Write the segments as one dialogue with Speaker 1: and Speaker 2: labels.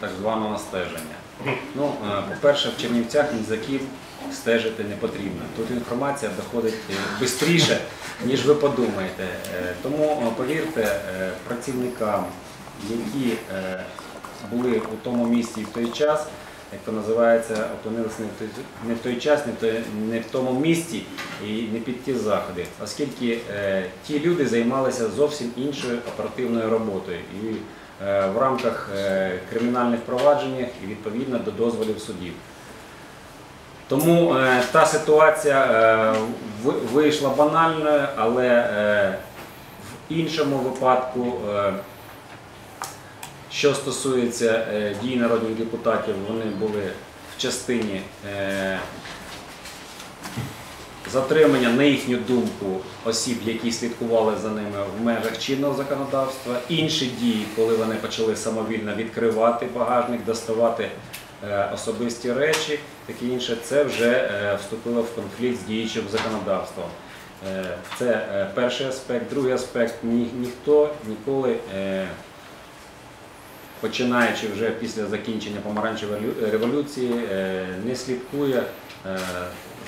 Speaker 1: так званого стеження. Ну, е, по-перше, в Чернівцях нізаків стежити не потрібно. Тут інформація доходить швидше, ніж ви подумаєте. Е, Тому е, повірте е, працівникам, які е, були у тому місці в той час, як то називається, опинилися не в той, не в той час, не в, той, не в тому місці і не під ті заходи, оскільки е, ті люди займалися зовсім іншою оперативною роботою і е, в рамках е, кримінальних проваджень і відповідно до дозволів судів. Тому е, та ситуація е, вийшла банальною, але е, в іншому випадку, е, що стосується е, дій народних депутатів, вони були в частині е, затримання, на їхню думку, осіб, які слідкували за ними в межах чинного законодавства. Інші дії, коли вони почали самовільно відкривати багажник, доставати е, особисті речі, таке інше, це вже е, вступило в конфлікт з діючим законодавством. Е, Це перший аспект. Другий аспект ні, ніхто ніколи. Починаючи вже після закінчення помаранчевої революції, не слідкує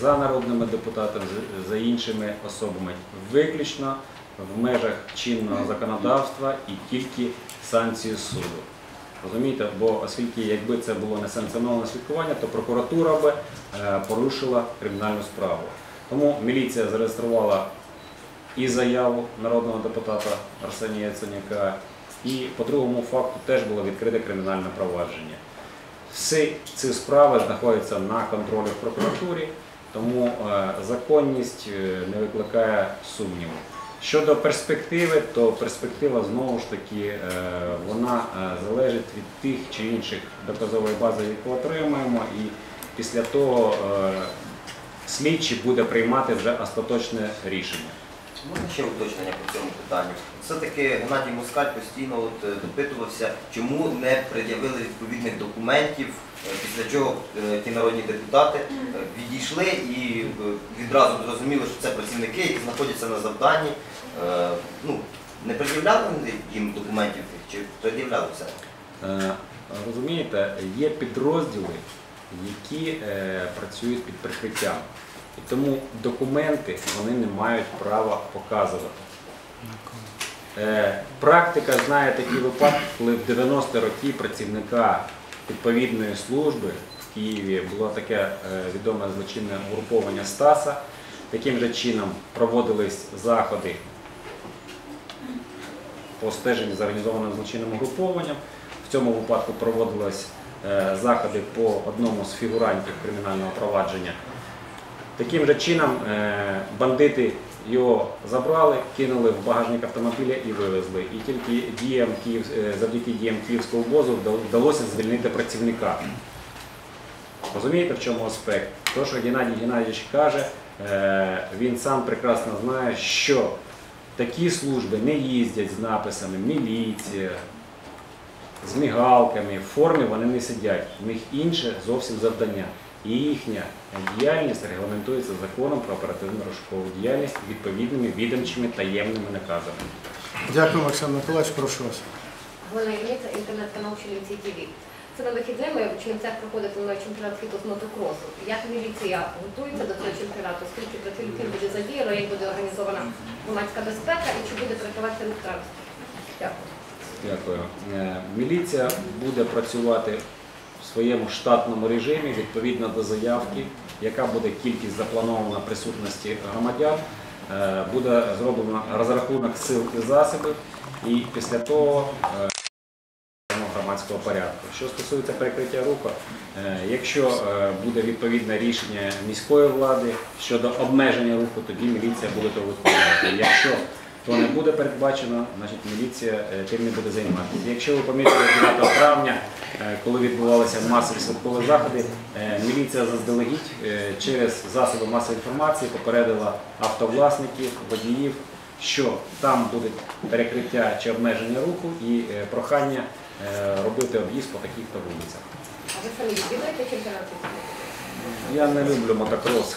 Speaker 1: за народними депутатами, за іншими особами, виключно в межах чинного законодавства і тільки санкцію суду. Розумієте, бо оскільки якби це було несанкціоноване слідкування, то прокуратура би е, порушила кримінальну справу. Тому міліція зареєструвала і заяву народного депутата Арсенія Яценюка, і по другому факту теж було відкрите кримінальне провадження. Всі ці справи знаходяться на контролі в прокуратурі, тому е, законність е, не викликає сумніву. Щодо перспективи, то перспектива знову ж таки е, вона залежить від тих чи інших доказової бази, яку отримаємо, і після того слідчий буде приймати вже остаточне рішення.
Speaker 2: Можна ще уточнення по цьому питанню? Все-таки Геннадій Москаль постійно от, е, допитувався, чому не пред'явили відповідних документів, е, після чого е, ті народні депутати відійшли і відразу зрозуміли, що це працівники, які знаходяться на завданні. Ну, не пред'являли їм документів чи пред'являли все?
Speaker 1: Розумієте, є підрозділи, які працюють під прикриттям. І тому документи вони не мають права показувати. Е, Практика знає такі випадки, коли в 90-ті роки працівника відповідної служби в Києві було таке е, відоме злочинне угруповання Стаса. Таким же чином проводились заходи по стеженню за організованим злочинним угрупованням. В цьому випадку проводились е, заходи по одному з фігурантів кримінального провадження. Таким же чином е, бандити його забрали, кинули в багажник автомобіля і вивезли. І тільки діям Київ, е, завдяки діям київського обозу вдалося звільнити працівника. Розумієте, в чому аспект? То, що Геннадій Геннадійович каже, е, він сам прекрасно знає, що такі служби не їздять з написами міліція, з мігалками, в формі вони не сидять. У них інше зовсім завдання. І їхня діяльність регламентується законом про оперативну розшукову діяльність відповідними відомчими таємними наказами.
Speaker 3: Дякую, Олександр Миколаївич, прошу вас.
Speaker 4: Галина Ілліця, інтернет-канал Чернівці ТВ. Цими вихідними в Чернівцях проходитиме чемпіонат світу з мотокросу. Як міліція готується до цього чемпіонату? Скільки працівників буде задіяно, як буде організована громадська безпека і чи буде прикривати рух транспорту? Дякую.
Speaker 1: Дякую. Е, Міліція буде працювати своєму штатному режимі відповідно до заявки, яка буде кількість запланована присутності громадян. Е, Буде зроблено розрахунок сил і засобів, і після того е, громадського порядку. Що стосується перекриття руху, е, якщо буде відповідне рішення міської влади щодо обмеження руху, тоді міліція буде то виконувати. Якщо то не буде передбачено, значить міліція е, тим не буде займатися. Якщо ви помітили 9 травня, е, коли відбувалися масові святкові заходи, е, міліція заздалегідь через засоби масової інформації попередила автовласників, водіїв, що там буде перекриття чи обмеження руху і прохання робити об'їзд по таких-то вулицях.
Speaker 4: А ви самі відвідуєте чемпіонат світу?
Speaker 1: Я не люблю мотокрос.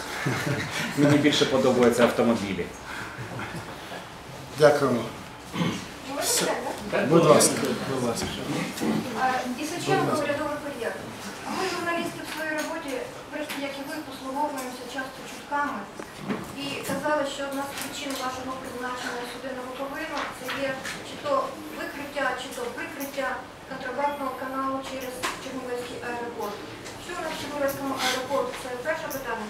Speaker 1: Мені більше подобаються автомобілі.
Speaker 3: Дякуємо. Будь ласка, будь ласка.
Speaker 5: Ісаченко, урядовий кур'єр. Ми, журналісти, в своїй роботі, врешті, як і ви, послуговуємося часто чутками. І казали, що одна з причин вашого призначення судинного повинну це є чи то викриття, чи то прикриття контрабандного каналу через Чернівецький аеропорт. Що у нас в Чернівецькому аеропорту? Це перше питання.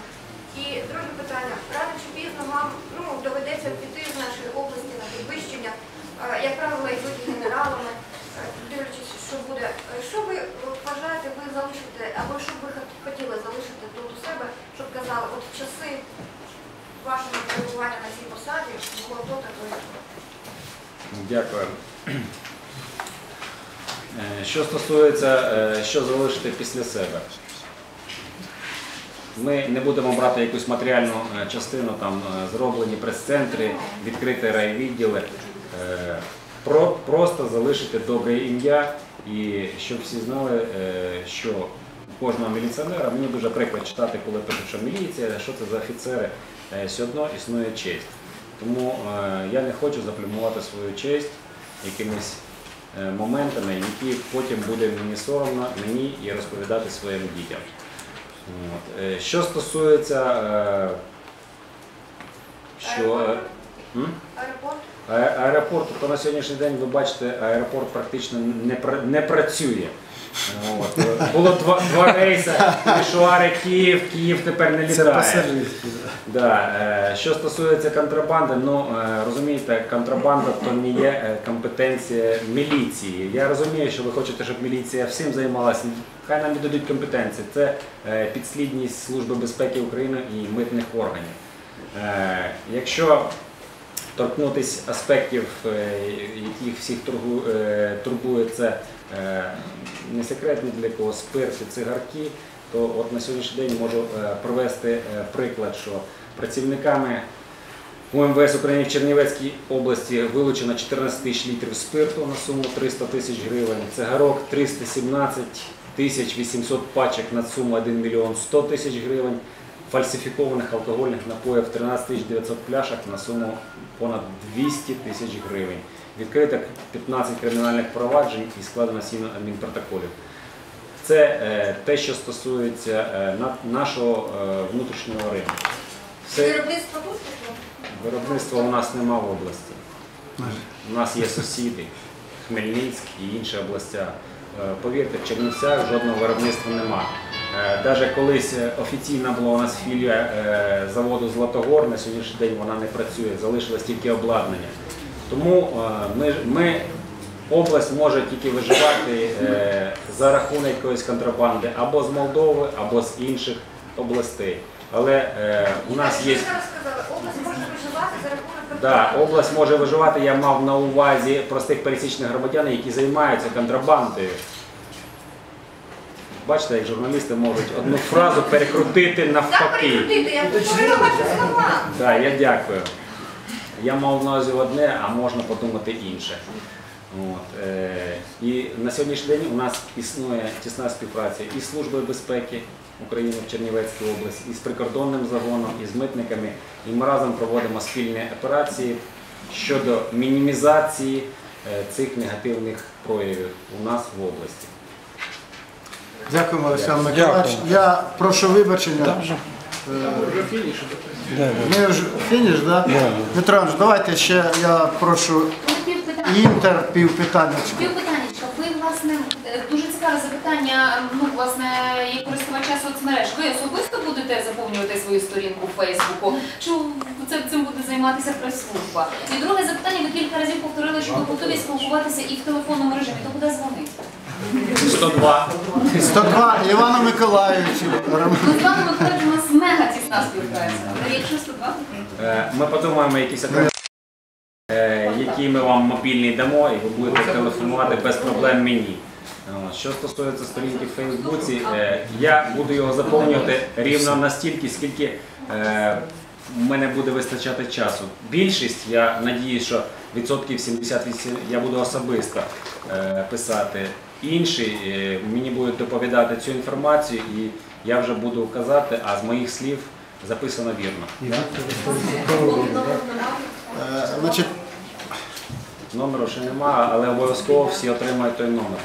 Speaker 5: І друге питання. Рано чи пізно вам ну, доведеться піти з нашої області на підвищення. Е, Як правило, йдуть генералами, Е, дивлячись, що буде. Е, Що ви е, вважаєте, ви залишите, або що б ви хот- хотіли залишити тут у себе, щоб казали, от в часи вашого перебування на цій посаді було то, то, то. і то.
Speaker 1: Дякую. Е, Що стосується, е, що залишити після себе. Ми не будемо брати якусь матеріальну е, частину, там е, зроблені прес-центри, відкриті райвідділи. Про, просто залишити добре ім'я і щоб всі знали, що кожного міліціонера, мені дуже приклад читати, коли пишуть, що міліція, що це за офіцери, все одно існує честь. Тому я не хочу заплюмувати свою честь якимись моментами, які потім буде мені соромно мені і розповідати своїм дітям. От. Е, Що стосується, е, що е.
Speaker 5: Аеропорт.
Speaker 1: Аеропорт, то на сьогоднішній день ви бачите, аеропорт практично не працює. От. Е, Було два, два рейси, Мішуари, Київ, Київ тепер не
Speaker 3: Це
Speaker 1: літає.
Speaker 3: пасажирські. да.
Speaker 1: Е, що стосується контрабанди, ну е, розумієте, контрабанда то не є компетенція міліції. Я розумію, що ви хочете, щоб міліція всім займалася. Хай нам віддадуть компетенції. Це підслідність Служби безпеки України і митних органів. Якщо торкнутися аспектів, е, яких всіх е, турбує це е, не секрет ні для кого спирт і цигарки, то от на сьогоднішній день можу привести е, приклад, що працівниками УМВС України в Чернівецькій області вилучено 14 тисяч літрів спирту на суму 300 тисяч гривень, цигарок 317 тисяч 800 пачок на суму 1 мільйон 100 тисяч гривень, фальсифікованих алкогольних напоїв 13 тисяч 900 пляшок на суму понад 200 тисяч гривень. Відкрито 15 кримінальних проваджень і складено 7 адмінпротоколів. Це е, те, що стосується е, нашого е, внутрішнього ринку. Все
Speaker 5: Виробництво
Speaker 1: виробництва у нас нема в області. У нас є сусіди, Хмельницьк і інші областя. Е, Повірте, в Чернівцях жодного виробництва нема. Навіть колись е, офіційна була у нас філія е, заводу Златогор, на сьогоднішній день вона не працює, залишилось тільки обладнання. Тому е, ми, ми область може тільки виживати е, за рахунок якоїсь контрабанди або з Молдови, або з інших областей. Але е, у нас є.
Speaker 5: ви зараз сказали? Область може виживати за рахунок
Speaker 1: Да, область може виживати, я мав на увазі простих пересічних громадян, які займаються контрабандою. Бачите, як журналісти можуть одну фразу перекрутити навпаки.
Speaker 5: прикрутити, я повторила ваші слова.
Speaker 1: Да, я дякую. Я мав на увазі одне, а можна подумати інше. От, е, і на сьогоднішній день у нас існує тісна співпраця і з Службою безпеки України в Чернівецькій області, і з прикордонним загоном, і з митниками. І ми разом проводимо спільні операції щодо мінімізації е, цих негативних проявів у нас в області.
Speaker 3: Дякуємо, Олександр Миколаївич. Я прошу вибачення. Е, Ми вже фініш, так? Дмитро Іванович, давайте ще я прошу інтер півпитання.
Speaker 6: Півпитаннячка. Ви, власне, е, дуже цікаве запитання, ну, власне, як користувача соцмереж. Ви особисто будете заповнювати свою сторінку в Фейсбуку? Чи це, цим буде займатися прес-служба? І друге запитання, ви кілька разів повторили, що ви готові спілкуватися і в телефонному режимі. То куди дзвонити?
Speaker 1: 102.
Speaker 3: 102 Івану Миколаївичу.
Speaker 6: Ну, з вами виходить, у нас мега тісна співпраця. Але якщо 102,
Speaker 1: Е, Ми подумаємо якісь адреси, е, які ми вам мобільні дамо, і ви будете телефонувати без проблем мені. От. Що стосується сторінки в Фейсбуці, е, я буду його заповнювати рівно настільки, скільки е, в мене буде вистачати часу. Більшість, я надіюсь, що відсотків 78 я буду особисто е, писати. Інші е, мені будуть доповідати цю інформацію, і я вже буду казати, а з моїх слів записано вірно.
Speaker 3: Е, Значить,
Speaker 1: Номеру ще немає, але обов'язково всі отримають той номер.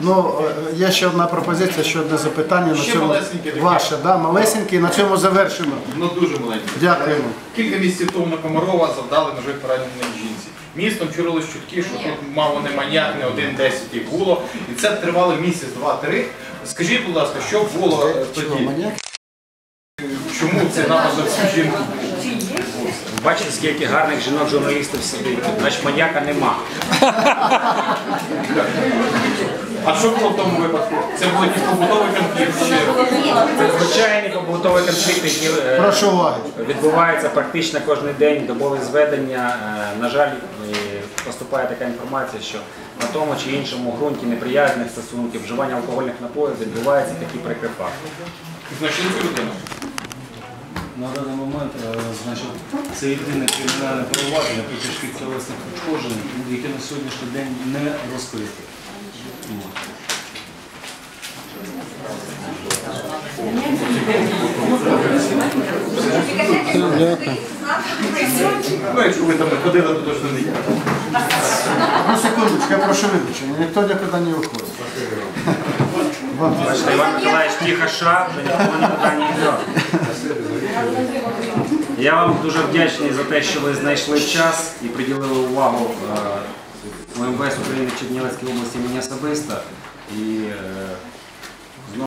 Speaker 3: Ну, е, є ще одна пропозиція, ще одне запитання. На
Speaker 7: Ще
Speaker 3: цьому
Speaker 7: малесеньке таке.
Speaker 3: ваше, да, малесеньке, і на цьому завершимо.
Speaker 7: Ну дуже маленьке.
Speaker 3: Дякуємо.
Speaker 7: Кілька місяців тому на Комарова завдали ножові пораненої жінці. Містом чурились чутки, що тут мало не маньяк, не один десять їх було. І це тривало місяць, два-три. Скажіть, будь ласка, що було е,
Speaker 3: Чого,
Speaker 7: тоді?
Speaker 3: маньяк?
Speaker 7: Чому це напад на цю жінку?
Speaker 1: Бачите, скільки гарних жінок-журналістів сидить. Значить, маньяка нема.
Speaker 7: А що було в тому випадку? Це був якийсь побутовий конфлікт? чи-
Speaker 1: Це звичайний побутовий конфлікт, який е,
Speaker 3: Прошу уваги.
Speaker 1: відбувається практично кожен день, добові зведення. Е, На жаль, е, поступає така інформація, що на тому чи іншому ґрунті неприязних стосунків, вживання алкогольних напоїв відбуваються такі.
Speaker 7: Знайшли цю людину?
Speaker 8: На даний момент е, значить, це єдине кримінальне провадження по тяжких тілесних ушкоджень, яке на сьогоднішній день не розкрите.
Speaker 7: Ну, якщо ви там не ходили, то точно не я.
Speaker 3: Одну секундочку, я прошу вибачення, ніхто нікуди не виходить.
Speaker 1: Бачите, Іван Миколаївич тихо ша, ніхто нікуди не йде. Я вам дуже вдячний за те, що ви знайшли час і приділили увагу е, МВС України Чернівецької області мені особисто. І е,